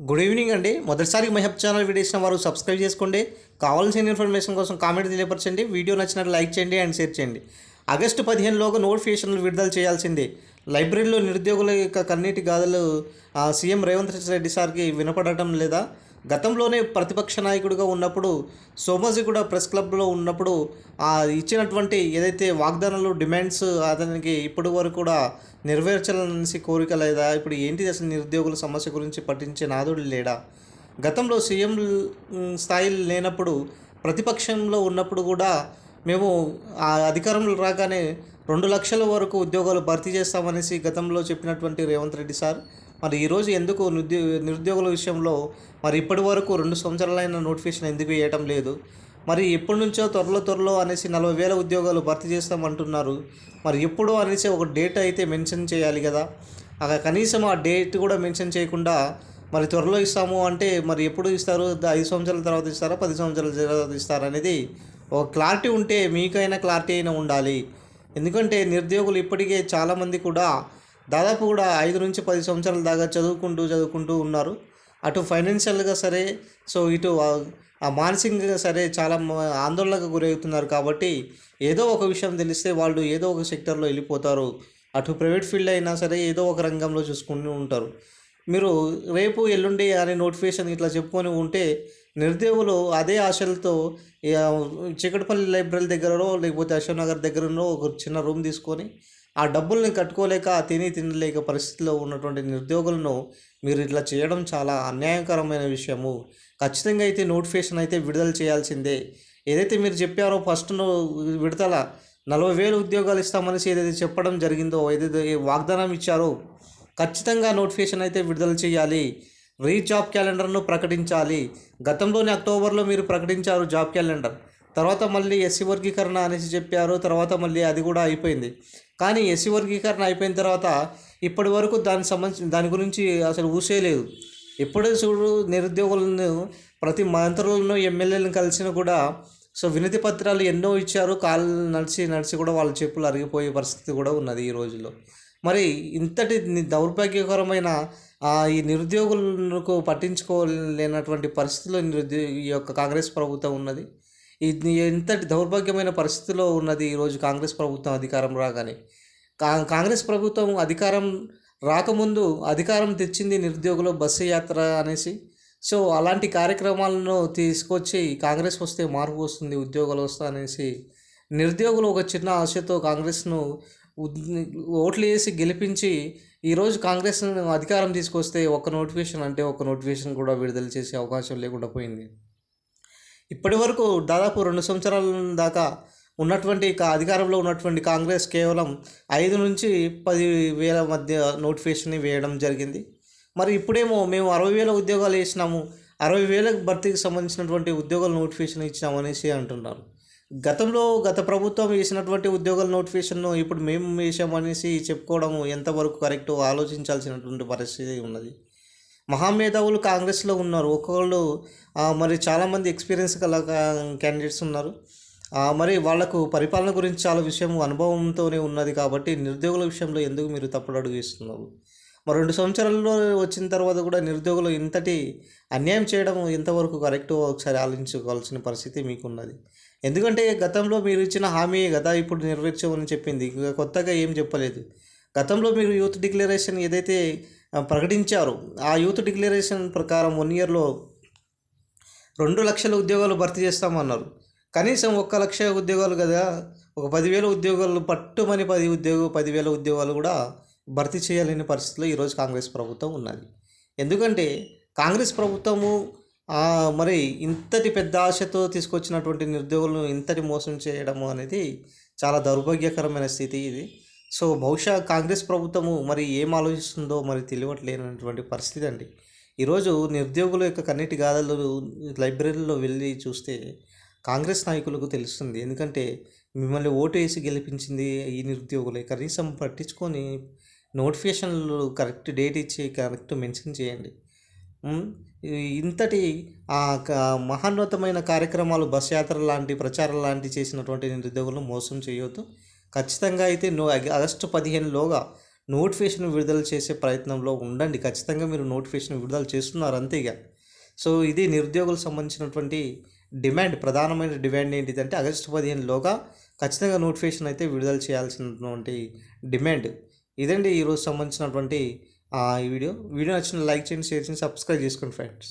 Good evening అండి. మొదటిసారి మహబ్ channel video ఇచ్చిన వారు సబ్స్క్రైబ్ చేసుకోండి. కావాల్సిన ఇన్ఫర్మేషన్ కోసం కామెంట్ తెలియపరచండి. వీడియో నచ్చినట్లు లైక్ చేయండి అండ్ షేర్ చేయండి. ఆగస్టు పదిహేనులోగా నోటిఫికేషన్లు విడుదల చేయాల్సిందే. లైబ్రరీలో నిరుద్యోగుల యొక్క కన్నీటి గాథలు ఆ, సీఎం రేవంత్ రెడ్డి సార్కి వినపడటం లేదా? గతంలోనే ప్రతిపక్ష నాయకుడిగా ఉన్నప్పుడు సోమాజీ కూడా ప్రెస్ క్లబ్లో ఉన్నప్పుడు ఆ ఇచ్చినటువంటి ఏదైతే వాగ్దానాలు డిమాండ్స్ అతనికి ఇప్పటి వరకు కూడా నెరవేర్చాలనేసి కోరిక లేదా ఇప్పుడు ఏంటి అసలు నిరుద్యోగుల సమస్య గురించి పట్టించే నాదుడు లేడా? గతంలో సీఎం స్థాయిలు లేనప్పుడు ప్రతిపక్షంలో ఉన్నప్పుడు కూడా మేము ఆ అధికారంలో రాగానే రెండు లక్షల వరకు ఉద్యోగాలు భర్తీ చేస్తామనేసి గతంలో చెప్పినటువంటి రేవంత్ రెడ్డి సార్. మరి ఈరోజు ఎందుకు నిరుద్యో నిరుద్యోగుల విషయంలో మరి ఇప్పటి వరకు రెండు సంవత్సరాలైన నోటిఫికేషన్ ఎందుకు వేయటం లేదు? మరి ఎప్పటి నుంచో త్వరలో త్వరలో అనేసి నలభై వేల ఉద్యోగాలు భర్తీ చేస్తామంటున్నారు. మరి ఎప్పుడో అనేసి ఒక డేట్ అయితే మెన్షన్ చేయాలి కదా. అక్కడ కనీసం ఆ డేట్ కూడా మెన్షన్ చేయకుండా మరి త్వరలో ఇస్తాము అంటే మరి ఎప్పుడు ఇస్తారు? ఐదు సంవత్సరాల తర్వాత ఇస్తారా? పది సంవత్సరాల తర్వాత ఇస్తారా? అనేది ఒక క్లారిటీ ఉంటే మీకైనా క్లారిటీ అయినా ఉండాలి. ఎందుకంటే నిరుద్యోగులు ఇప్పటికే చాలామంది కూడా దాదాపు కూడా ఐదు నుంచి పది సంవత్సరాల దాకా చదువుకుంటూ చదువుకుంటూ ఉన్నారు. అటు ఫైనాన్షియల్గా సరే సో ఇటు ఆ- మానసికంగా సరే చాలా ఆందోళనకు గురవుతున్నారు కాబట్టి ఏదో ఒక విషయం తెలిస్తే వాళ్ళు ఏదో ఒక సెక్టర్లో వెళ్ళిపోతారు. అటు ప్రైవేట్ ఫీల్డ్ అయినా సరే ఏదో ఒక రంగంలో చూసుకుంటూ ఉంటారు. మీరు రేపు ఎల్లుండి అనే నోటిఫికేషన్ ఇట్లా చెప్పుకొని ఉంటే నిరుద్యోగులు అదే ఆశలతో చీకటిపల్లి చికటపల్లి లైబ్రరీ దగ్గరలో లేకపోతే అశోక్ నగర్ దగ్గరలో ఒక చిన్న రూమ్ తీసుకొని ఆ డబ్బుల్ని కట్టుకోలేక తిని తినలేక పరిస్థితిలో ఉన్నటువంటి నిరుద్యోగులను మీరు ఇట్లా చేయడం చాలా అన్యాయకరమైన విషయము. ఖచ్చితంగా అయితే నోటిఫికేషన్ అయితే విడుదల చేయాల్సిందే. ఏదైతే మీరు చెప్పారో ఫస్ట్ విడతల నలభై వేలు ఉద్యోగాలు ఇస్తామనేసి ఏదైతే చెప్పడం జరిగిందో ఏదైతే వాగ్దానం ఇచ్చారో ఖచ్చితంగా నోటిఫికేషన్ అయితే విడుదల చేయాలి. రీ జాబ్ క్యాలెండర్ను ప్రకటించాలి. గతంలోని అక్టోబర్లో మీరు ప్రకటించారు జాబ్ క్యాలెండర్. తర్వాత మళ్ళీ ఎస్సీ వర్గీకరణ అనేసి చెప్పారు. తర్వాత మళ్ళీ అది కూడా అయిపోయింది. కానీ ఎస్సీ వర్గీకరణ అయిపోయిన తర్వాత ఇప్పటి వరకు దానికి సంబంధించి దాని గురించి అసలు ఊసేయలేదు ఇప్పుడు చూడు నిరుద్యోగులను ప్రతి మంత్రులను ఎమ్మెల్యేలను కలిసినా కూడా సో వినతి పత్రాలు ఎన్నో ఇచ్చారు. కాళ్ళు నడిచి నడిచి కూడా వాళ్ళ చెప్పులు అరిగిపోయే పరిస్థితి కూడా ఉన్నది ఈ రోజుల్లో. మరి ఇంతటి దౌర్భాగ్యకరమైన ఈ నిరుద్యోగులకు పట్టించుకోలేనటువంటి పరిస్థితిలో నిరుద్యో ఈ యొక్క కాంగ్రెస్ ప్రభుత్వం ఉన్నది. ఇది ఎంతటి దౌర్భాగ్యమైన పరిస్థితిలో ఉన్నది ఈరోజు కాంగ్రెస్ ప్రభుత్వం అధికారం రాగానే. కా కాంగ్రెస్ ప్రభుత్వం అధికారం రాకముందు అధికారం తెచ్చింది నిరుద్యోగుల బస్సు యాత్ర అనేసి. సో అలాంటి కార్యక్రమాలను తీసుకొచ్చి కాంగ్రెస్ వస్తే మార్పు వస్తుంది ఉద్యోగాలు వస్తా అనేసి నిరుద్యోగులు ఒక చిన్న ఆశతో కాంగ్రెస్ను ఓట్లు వేసి గెలిపించి ఈరోజు కాంగ్రెస్ అధికారం తీసుకొస్తే ఒక నోటిఫికేషన్ అంటే ఒక నోటిఫికేషన్ కూడా విడుదల చేసే అవకాశం లేకుండా పోయింది. ఇప్పటి వరకు దాదాపు రెండు సంవత్సరాల దాకా ఉన్నటువంటి అధికారంలో ఉన్నటువంటి కాంగ్రెస్ కేవలం ఐదు నుంచి పది వేల మధ్య నోటిఫికేషన్ వేయడం జరిగింది. మరి ఇప్పుడేమో మేము అరవై వేల ఉద్యోగాలు వేసినాము అరవై వేలకు భర్తీకి సంబంధించినటువంటి ఉద్యోగాల నోటిఫికేషన్ ఇచ్చాము అనేసి అంటున్నారు. గతంలో గత ప్రభుత్వం వేసినటువంటి ఉద్యోగాల నోటిఫికేషన్ను ఇప్పుడు మేము వేసామనేసి చెప్పుకోవడం ఎంతవరకు కరెక్ట్ ఆలోచించాల్సినటువంటి పరిస్థితి ఉన్నది. మహామేధావులు కాంగ్రెస్లో ఉన్నారు. ఒక్కొక్కళ్ళు మరి చాలామంది ఎక్స్పీరియన్స్ గల క్యాండిడేట్స్ ఉన్నారు. మరి వాళ్ళకు పరిపాలన గురించి చాలా విషయం అనుభవంతోనే ఉన్నది కాబట్టి నిరుద్యోగుల విషయంలో ఎందుకు మీరు తప్పుడు అడుగు ఇస్తున్నారు మరి రెండు సంవత్సరాల్లో వచ్చిన తర్వాత కూడా నిరుద్యోగులు ఇంతటి అన్యాయం చేయడం ఎంతవరకు కరెక్టో ఒకసారి ఆలోచించుకోవాల్సిన పరిస్థితి మీకున్నది. ఎందుకంటే గతంలో మీరు ఇచ్చిన హామీ కదా ఇప్పుడు నెరవేర్చామని చెప్పింది. ఇంకా కొత్తగా ఏం చెప్పలేదు. గతంలో మీరు యూత్ డిక్లరేషన్ ఏదైతే ప్రకటించారో ఆ యూత్ డిక్లరేషన్ ప్రకారం వన్ ఇయర్లో రెండు లక్షల ఉద్యోగాలు భర్తీ చేస్తామన్నారు. కనీసం ఒక్క లక్ష ఉద్యోగాలు కదా ఒక పదివేల ఉద్యోగాలు పట్టుమని పది ఉద్యోగ పదివేల ఉద్యోగాలు కూడా భర్తీ చేయలేని పరిస్థితిలో ఈరోజు కాంగ్రెస్ ప్రభుత్వం ఉన్నది. ఎందుకంటే కాంగ్రెస్ ప్రభుత్వము మరి ఇంతటి పెద్ద ఆశతో తీసుకొచ్చినటువంటి నిరుద్యోగులను ఇంతటి మోసం చేయడము అనేది చాలా దౌర్భాగ్యకరమైన స్థితి ఇది. సో బహుశా కాంగ్రెస్ ప్రభుత్వము మరి ఏం ఆలోచిస్తుందో మరి తెలియట్లేనటువంటి పరిస్థితి అండి. ఈరోజు నిరుద్యోగుల యొక్క కన్నీటి గాథలు లైబ్రరీలో వెళ్ళి చూస్తే కాంగ్రెస్ నాయకులకు తెలుస్తుంది. ఎందుకంటే మిమ్మల్ని ఓటు వేసి గెలిపించింది ఈ నిరుద్యోగులే. కనీసం పట్టించుకొని నోటిఫికేషన్లు కరెక్ట్ డేట్ ఇచ్చి కరెక్ట్ మెన్షన్ చేయండి. ఇంతటి ఆ మహోన్నతమైన కార్యక్రమాలు బస్ యాత్ర లాంటి ప్రచారం లాంటి చేసినటువంటి నిరుద్యోగులను మోసం చేయొద్దు. ఖచ్చితంగా అయితే నో ఆగస్టు పదిహేనులోగా నోటిఫికేషన్ విడుదల చేసే ప్రయత్నంలో ఉండండి. ఖచ్చితంగా మీరు నోటిఫికేషన్ విడుదల చేస్తున్నారు అంతేగా సో ఇది నిరుద్యోగులకు సంబంధించినటువంటి డిమాండ్ ప్రధానమైన డిమాండ్ ఏంటిదంటే ఆగస్టు పదిహేనులోగా ఖచ్చితంగా నోటిఫికేషన్ అయితే విడుదల చేయాల్సినటువంటి డిమాండ్. ఇదండి ఈరోజు సంబంధించినటువంటి ఈ వీడియో. వీడియో నచ్చిన లైక్ చేయండి షేర్ చేయండి సబ్స్క్రైబ్ చేసుకోండి ఫ్రెండ్స్.